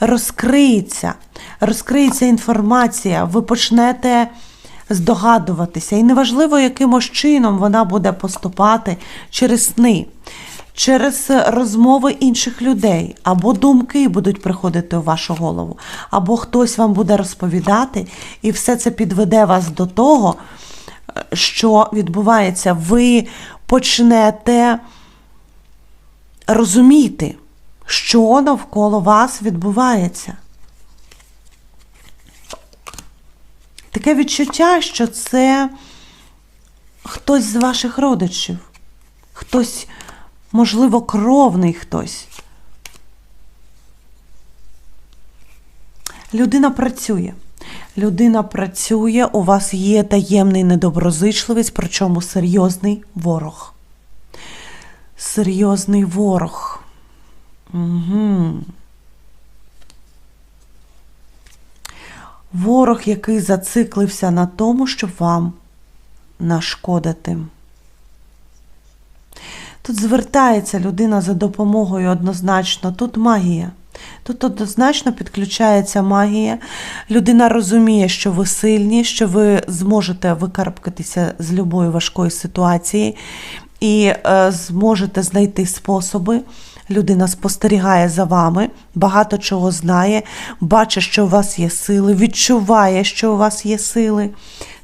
розкриється, розкриється інформація, ви почнете здогадуватися. І неважливо, якимось чином вона буде поступати через сни, через розмови інших людей, або думки будуть приходити у вашу голову, або хтось вам буде розповідати, і все це підведе вас до того, що відбувається. Ви почнете розуміти, що навколо вас відбувається. Таке відчуття, що це хтось з ваших родичів, хтось, можливо, кровний хтось. Людина працює. Людина працює, у вас є таємний недоброзичливість, причому серйозний ворог. Серйозний ворог. Угу. Ворог, який зациклився на тому, щоб вам нашкодити. Тут звертається людина за допомогою однозначно, тут магія. Тут однозначно підключається магія. Людина розуміє, що ви сильні, що ви зможете викарабкатися з любої важкої ситуації і е, зможете знайти способи. Людина спостерігає за вами, багато чого знає, бачить, що у вас є сили, відчуває, що у вас є сили.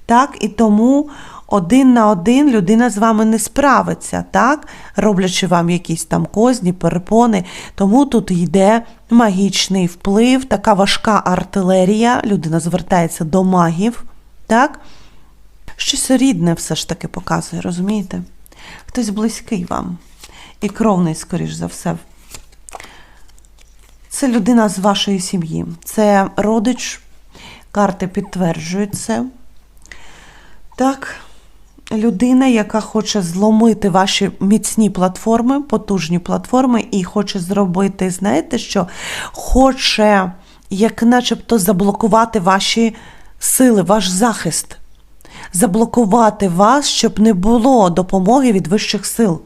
Так, і тому один на один людина з вами не справиться, так, роблячи вам якісь там козні, перепони. Тому тут йде магічний вплив, така важка артилерія. Людина звертається до магів, так? Щось рідне все ж таки показує, розумієте? Хтось близький вам і кровний, скоріш за все. Це людина з вашої сім'ї, це родич, карти підтверджують це. Так, людина, яка хоче зломити ваші міцні платформи, потужні платформи, і хоче зробити, знаєте що? Хоче, як начебто, заблокувати ваші сили, ваш захист. Заблокувати вас, щоб не було допомоги від вищих сил.